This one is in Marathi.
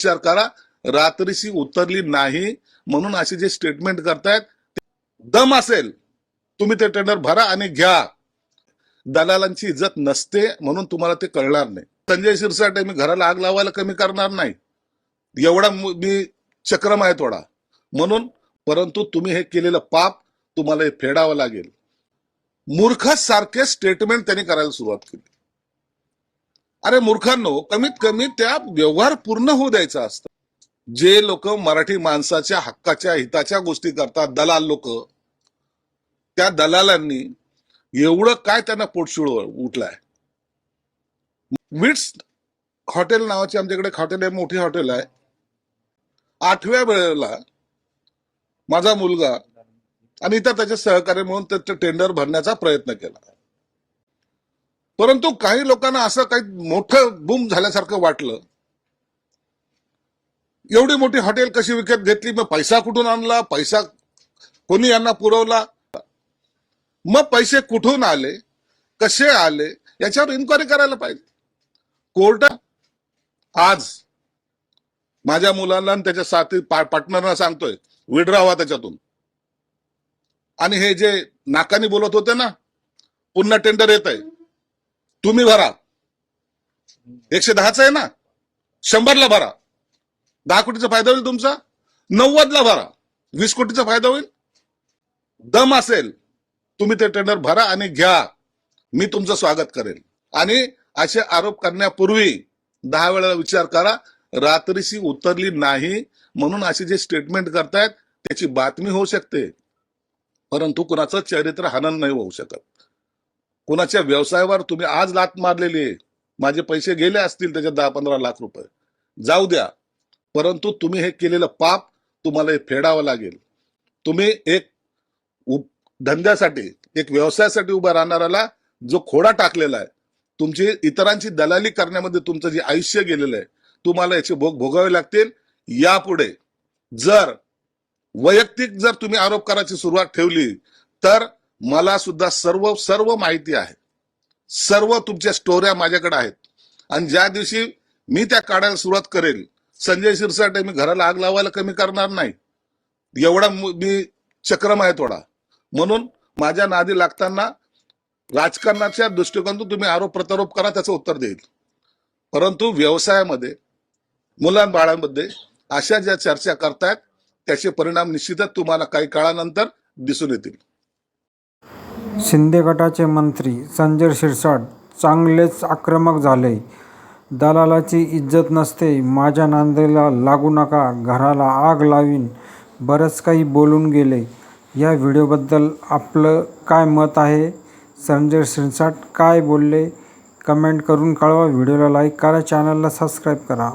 विचार करा. रात्रीशी उतरली नाही म्हणून असे जे स्टेटमेंट करतायत दम असेल तुम्ही ते टेंडर भरा आणि घ्या. दलालांची इज्जत नसते म्हणून तुम्हाला ते कळणार नाही. संजय शिरसाटे मी घराला आग लावायला कमी करणार नाही. एवढा मी चक्रम आहे थोडा. म्हणून परंतु तुम्ही हे केलेलं पाप तुम्हाला हे फेडावं लागेल. मूर्ख सारखे स्टेटमेंट त्यांनी करायला सुरुवात केली. अरे मूर्खांनो कमीत कमी त्या व्यवहार पूर्ण होऊ द्यायचा असतं. जे लोक मराठी माणसाच्या हक्काच्या हिताच्या गोष्टी करतात दलाल लोक त्या दलालांनी एवढं काय त्यांना पोटशूळ उठलाय? विट्स हॉटेल नावाचे आमच्याकडे हॉटेल आहे मोठी हॉटेल आहे. आठव्या वेळेला माझा मुलगा आणि इतर त्याचे सहकार्य म्हणून त्याचं टेंडर भरण्याचा प्रयत्न केला. परंतु काही लोकांना असं काही मोठं बूम झाल्यासारखं वाटलं. एवढी मोठी हॉटेल कशी विकत घेतली? मग पैसा कुठून आणला? पैसा कोणी यांना पुरवला? मग पैसे कुठून आले? कसे आले? याच्यावर इन्क्वायरी करायला पाहिजे. कोर्ट आज माझ्या मुलांना आणि त्याच्या साथी पार्टनरना सांगतोय विड्रावा त्याच्यातून. आणि हे जे नाकानी बोलत होते ना पुन्हा टेंडर येत आहे तुम्ही भरा. एकशे दहाच आहे ना? शंभरला भरा. दहा कोटीचा फायदा होईल तुमचा? नव्वदला भरा. वीस कोटीचा फायदा होईल? दम असेल. तुम्ही ते टेंडर भरा आणि घ्या. मी तुमचं स्वागत करेल. आणि असे आरोप करण्यापूर्वी दहा वेळा विचार करा. रात्रीशी उतरली नाही म्हणून असे जे स्टेटमेंट करतायत त्याची बातमी होऊ शकते. परंतु कुणाचं चरित्र हनन नाही होऊ शकत. कुणाच्या व्यवसायावर तुम्ही आज लात मारलेली आहे? माझे पैसे गेले असतील त्याच्यात दहा पंधरा लाख रुपये. जाऊ द्या. परंतु तुम्ही हे केलेलं पाप तुम्हाला हे फेडावं लागेल. तुम्ही एक उप- धंद्यासाठी एक व्यवसायासाठी उभा राहणाऱ्याला जो खोडा टाकलेला आहे तुमची इतरांची दलाली करण्यामध्ये तुमचं जे आयुष्य गेलेलं आहे तुम्हाला याचे भोग भोगावे लागतील. यापुढे जर वैयक्तिक जर तुम्ही आरोप करायची सुरुवात ठेवली तर मला सुद्धा सर्व सर्व माहिती आहे. सर्व तुमच्या स्टोऱ्या माझ्याकडे आहेत. आणि ज्या दिवशी मी त्या काढायला सुरुवात करेल संजय शिरसाटे मी घराला आग लावायला कमी करणार नाही. एवढा मी चक्रम आहे थोडा. म्हणून माझ्या नादी लागताना राजकारणाच्या दृष्टिकोनातून तुम्ही आरोप प्रत्यारोप करा त्याचं उत्तर देईल. परंतु व्यवसायामध्ये मुलांबाळांमध्ये अशा ज्या चर्चा करतायत त्याचे परिणाम निश्चितच तुम्हाला काही काळानंतर दिसून येतील. शिंदे गटाचे मंत्री संजय शिरसाट चांगलेच आक्रमक झाले. दलालाची इज्जत नसते माझ्या नांदेला लागू नका घराला आग लावीन बरंच काही बोलून गेले. या व्हिडिओबद्दल आपलं काय मत आहे? संजय शिरसाट काय बोलले? कमेंट करून कळवा व्हिडिओला लाईक करा चॅनलला सबस्क्राईब करा.